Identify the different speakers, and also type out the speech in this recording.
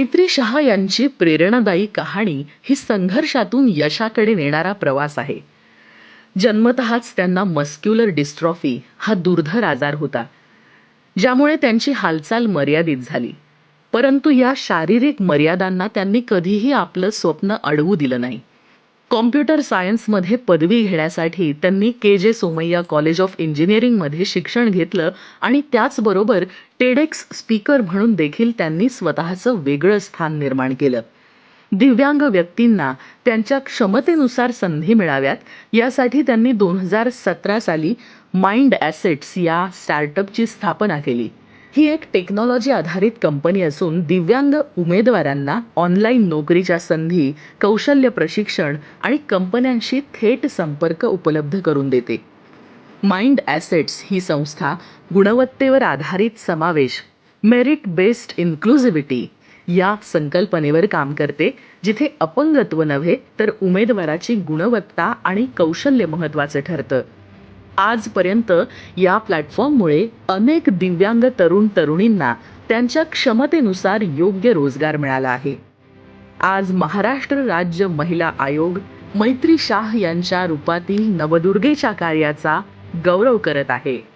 Speaker 1: मैत्री शहा यांची प्रेरणादायी कहाणी ही संघर्षातून यशाकडे नेणारा प्रवास आहे. जन्मतःच त्यांना मस्क्युलर डिस्ट्रॉफी हा दुर्धर आजार होता ज्यामुळे त्यांची हालचाल मर्यादित झाली. परंतु या शारीरिक मर्यादांना त्यांनी कधीही आपलं स्वप्न अडवू दिलं नाही. कॉम्प्युटर सायन्समध्ये पदवी घेण्यासाठी त्यांनी के जे सोमय्या कॉलेज ऑफ इंजिनिअरिंगमध्ये शिक्षण घेतलं आणि त्याचबरोबर टेडेक्स स्पीकर म्हणून देखील त्यांनी स्वतःचं वेगळं स्थान निर्माण केलं. दिव्यांग व्यक्तींना त्यांच्या क्षमतेनुसार संधी मिळाव्यात. यासाठी त्यांनी दोन हजार सतरा साली माइंड ॲसेट्स या स्टार्टअपची स्थापना केली. ही एक टेक्नॉलॉजी आधारित कंपनी असून दिव्यांग उमेदवारांना ऑनलाईन नोकरीच्या संधी कौशल्य प्रशिक्षण आणि कंपन्यांशी थेट संपर्क उपलब्ध करून देते. माइंड ॲसेट्स ही संस्था गुणवत्तेवर आधारित समावेश मेरिट बेस्ड इन्क्लुझिव्हिटी या संकल्पनेवर काम करते जिथे अपंगत्व नव्हे तर उमेदवाराची गुणवत्ता आणि कौशल्य महत्त्वाचं ठरतं. आजपर्यंत या प्लॅटफॉर्ममुळे अनेक दिव्यांग तरुण तरुणींना त्यांच्या क्षमतेनुसार योग्य रोजगार मिळाला आहे. आज महाराष्ट्र राज्य महिला आयोग मैत्री शाह यांच्या रूपातील नवदुर्गेच्या कार्याचा गौरव करत आहे.